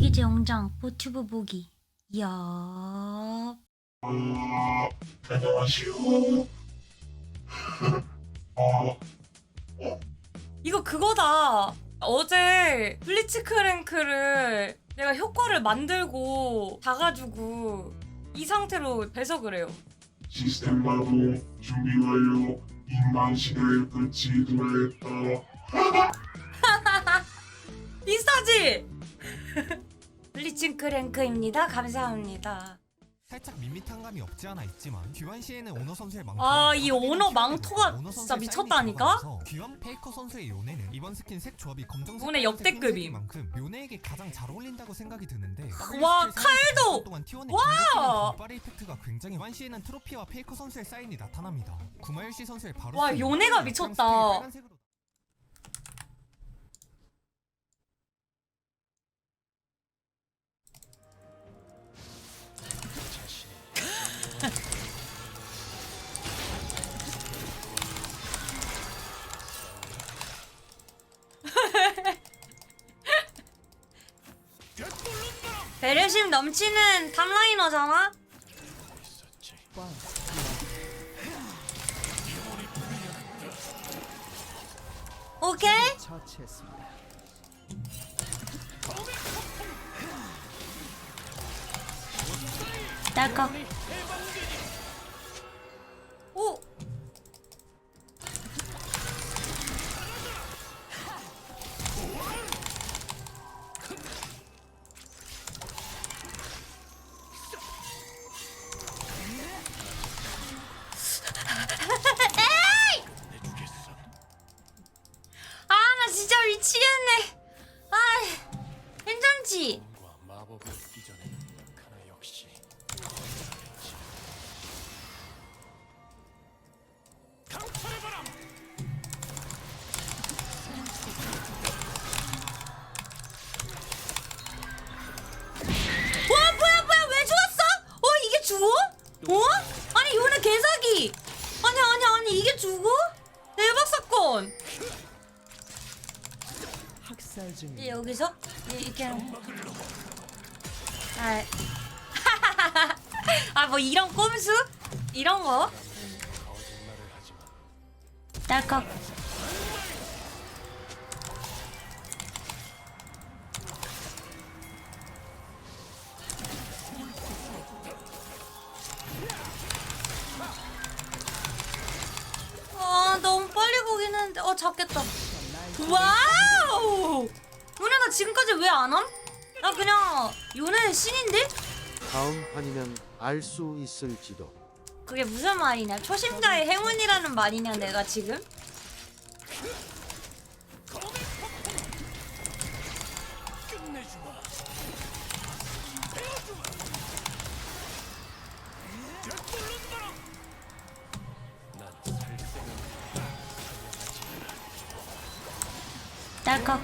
이게 제 영장 보튜브 보기. 이야. 안녕하시오. 어, 이거 그거다. 어제 블리츠 크랭크를 내가 효과를 만들고 다가지고 이 상태로 배석을 해요. 시스템 가동 준비 완료. 인간 시대의 끝이 도래했다. 비슷하지? 블리츠 크랭크입니다. 감사합니다. 살짝 밋밋한 감이 없지 않아 있지만 귀환 시에는 오너 선수의 망토 아, 이 오너 망토가 진짜 미쳤다니까? 귀환 페이커 선수의 요네는 이번 스킨 색 조합이 검정색 이번에 역대급임. 만큼 요네에게 가장 잘 어울린다고 생각이 드는데 와, 칼도! 동안 T1의 와! 발의 이펙트가 굉장히 귀환 시에는 트로피와 페이커 선수의 사인이 나타납니다 구마일시 선수의 바로 와, 요네가 미쳤다. 빨간색으로 넘치는 탑라이너잖아? 오케이? 딸깍. 하는 거. 아, 아 뭐 이런 꼼수? 이런 거? 딸깍. 알 수 있을지도. 그게 무슨 말이냐? 초심자의 행운이라는 말이냐 내가 지금? 딸깍.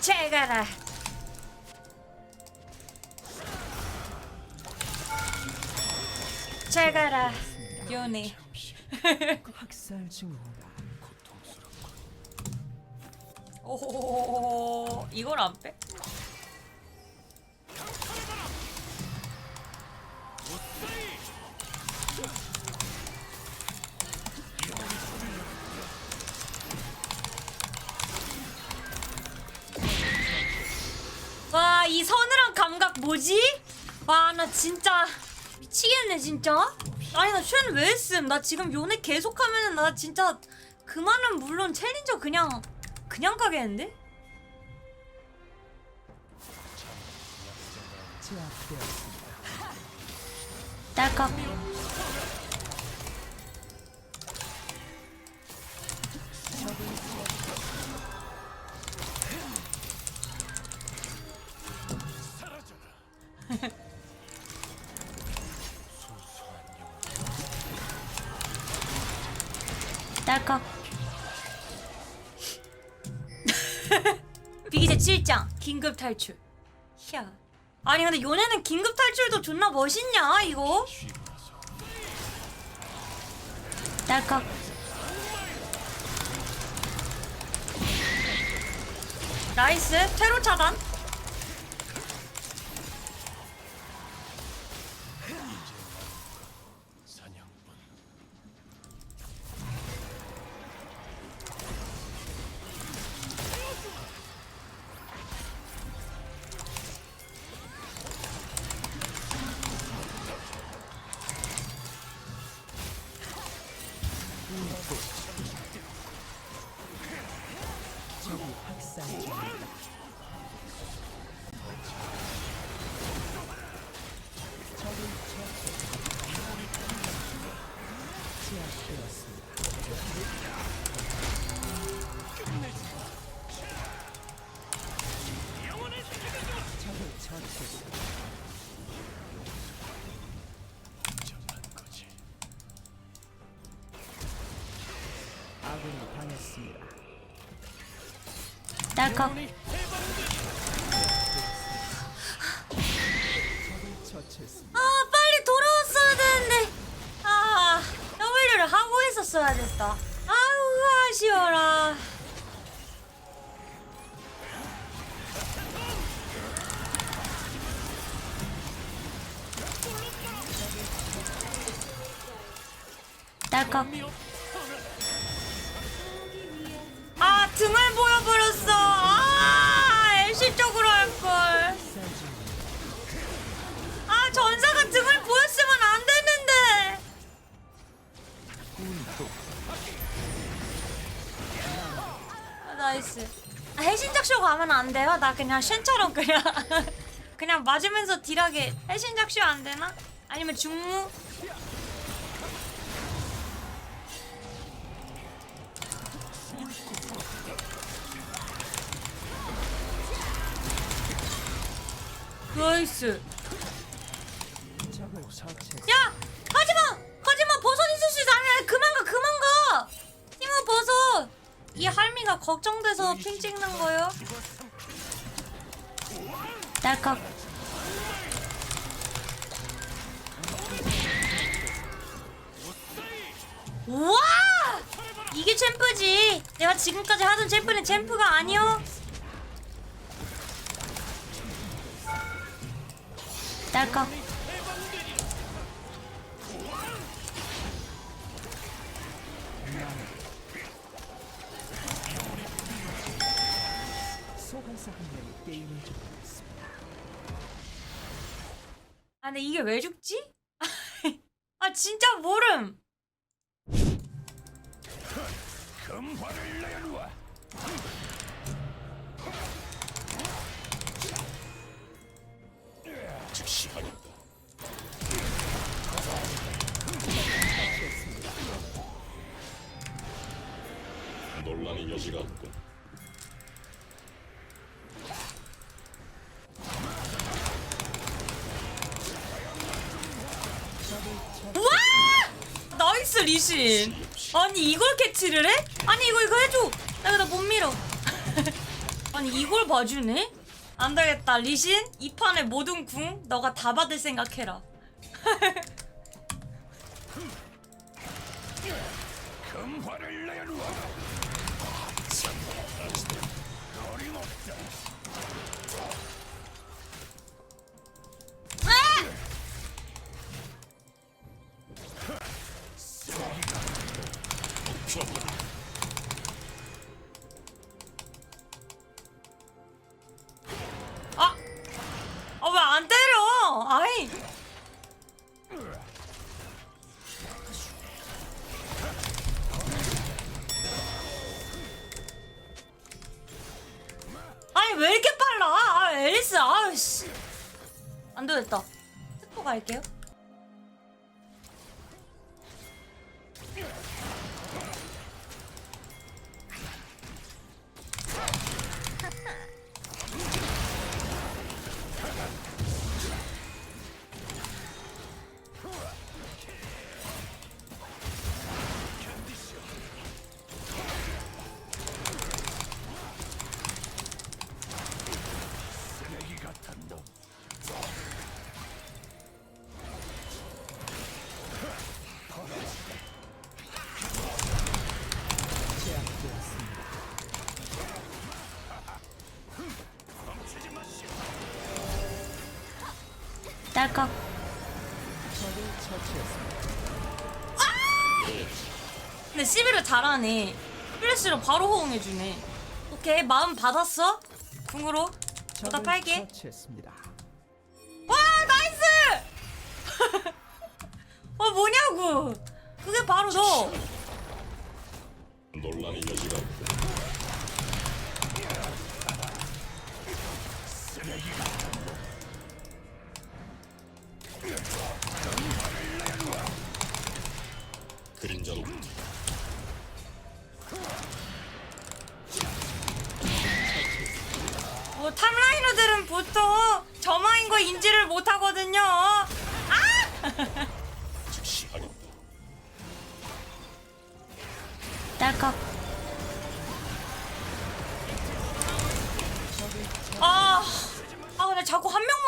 제가라 제가라 요네 학살 중입니다. 오 이걸 안 빼? 와 이 서늘한 감각 뭐지? 와 나 진짜 미치겠네 진짜 아니 나 쉔 왜 했음 나 지금 요네 계속하면은 나 진짜 그만은 물론 챌린저 그냥 그냥 가겠는데? 딸깍. 딸깍. 비기제 7장 긴급 탈출. 야. 아니 근데 요네는 긴급 탈출도 존나 멋있냐 이거? 딸깍. 나이스 퇴로 차단 딸깍. 아 빨리 돌아왔어야 되는데. 아 W를 하고 있었어야 됐다. 아우 아쉬워라. 딸깍 신작쇼 가면 안 돼요? 나 그냥 쉔처럼 그냥 그냥 맞으면서 딜하게 해신작쇼 안 되나? 아니면 중무? 나이스. 야! 가지마! 가지마! 버섯 있을 수 있어! 아니 그만 가! 그만 가! 버섯! 이 할미가 걱정돼서 핑 찍는 거요? 딸깍 우와! 이게 챔프지! 내가 지금까지 하던 챔프는 챔프가 아니오? 딸깍 아 근데 이게 왜 죽지? 아 진짜 모름! 논란의 여지가 없군. 와! 나이스 리신. 아니 이걸 캐치를 해? 아니 이거 이거 해줘. 나 이거 못 밀어. 아니 이걸 봐주네? 안 되겠다 리신 이 판의 모든 궁 너가 다 받을 생각해라. 아! 说不。 딸깍 처치했습니다. 근데 시비를 잘하네. 플래시로 바로 호응해주네. 오케이 마음 받았어? 궁으로 보답할게. 처치했습니다. 와 나이스! 어 뭐냐고? 그게 바로 너. 논란의 여지가 없고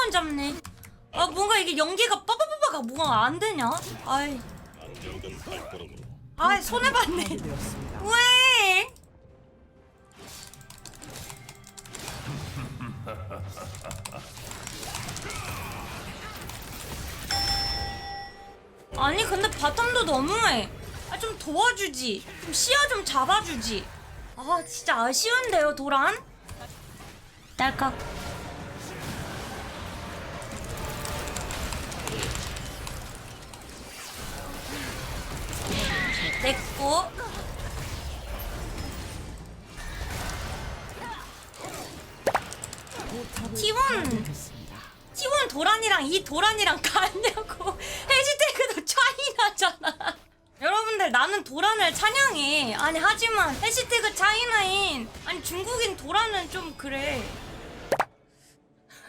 명만 잡네. 아 뭔가 이게 연기가 빠바바바가 뭐가 안 되냐? 아이, 아이 손해 봤네. 왜? 아니 근데 바텀도 너무해. 아 좀 도와주지. 좀 시야 좀 잡아주지. 아 진짜 아쉬운데요 도란? 딸깍 T1 했습니다. T1 도란이랑 이 도란이랑 같냐고. 해시태그도 차이나잖아. 여러분들 나는 도란을 찬양해. 아니 하지만 해시태그 차이나인. 아니 중국인 도란은 좀 그래.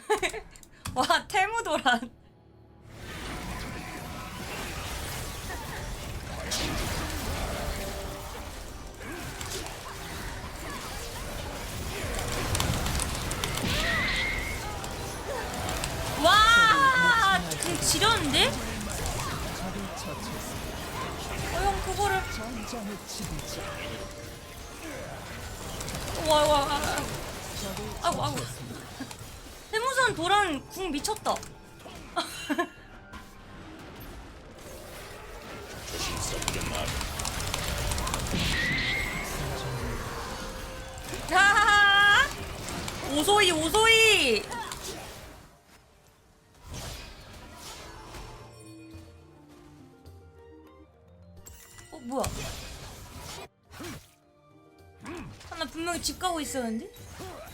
와 태무 도란 지렸는데? 어, 형 그거를. 와, 와, 와. 아이고, 아이고. 해무선 도란 궁 미쳤다. 자, 오소이, 오소이. 집 가고 있었는데?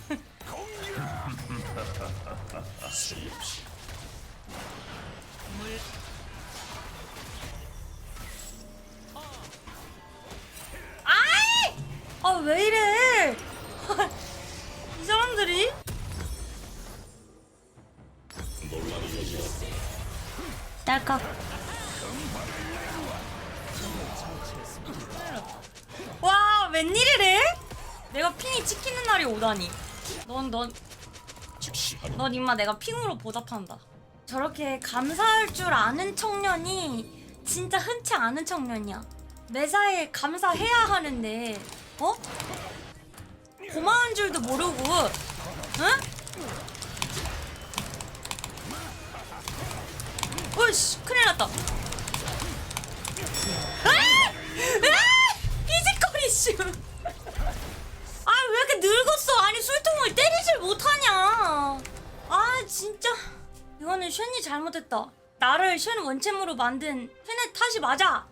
날이 오다니. 넌, 넌, 임마 내가 핑으로 보답한다. 저렇게 감사할 줄 아는 청년이 진짜 흔치 않은 청년이야. 매사에 감사해야 하는데, 어? 고마운 줄도 모르고, 응? 어이씨, 큰일 났다. 아! 아! 이지거리 씨. 아? 아니, 술통을 때리질 못하냐. 아, 진짜. 이거는 쉔이 잘못했다. 나를 쉔 원챔으로 만든 쉔의 탓이 맞아.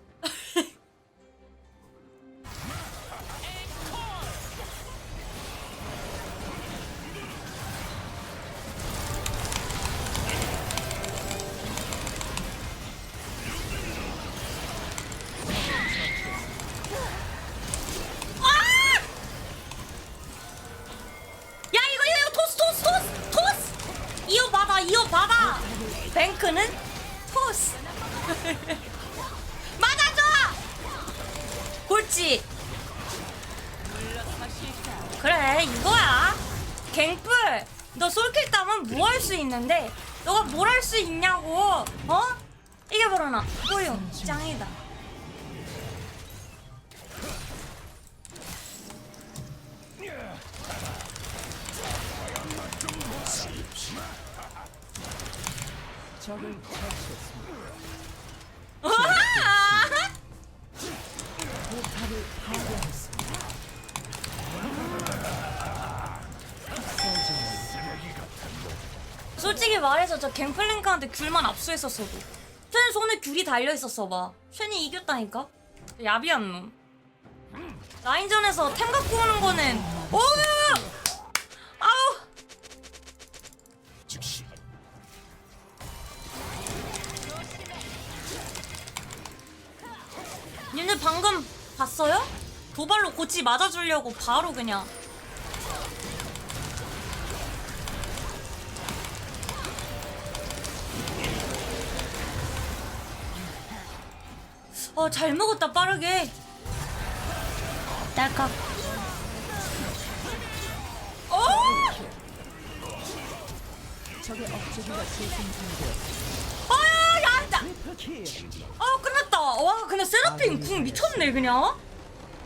옳지. 그래 이거야. 갱플 너 솔킬 따면 뭐 할 수 있는데? 너가 뭘 할 수 있냐고 어? 이게 바로 나. 호용 짱이다. 적을 처치했습니다. 말해서 저 갱플랭크한테 귤만 압수했었어도 쉔 손에 귤이 달려있었어 봐 쉔이 이겼다니까 야비한 놈 라인전에서 템 갖고 오는 거는 오! 아우. 님들 방금 봤어요? 도발로 고치 맞아주려고 바로 그냥 어 잘 먹었다 빠르게 딸깍 어! 적의 재생산되었습니다. 아, 야, 나. 아, 끝났다. 와, 근데 세라핀 궁 미쳤네, 그냥.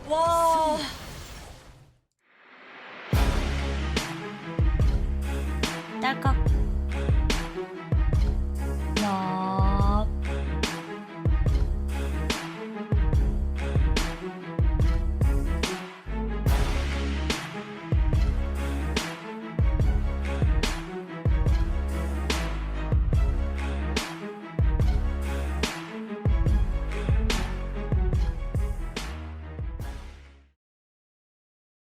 와. 딸깍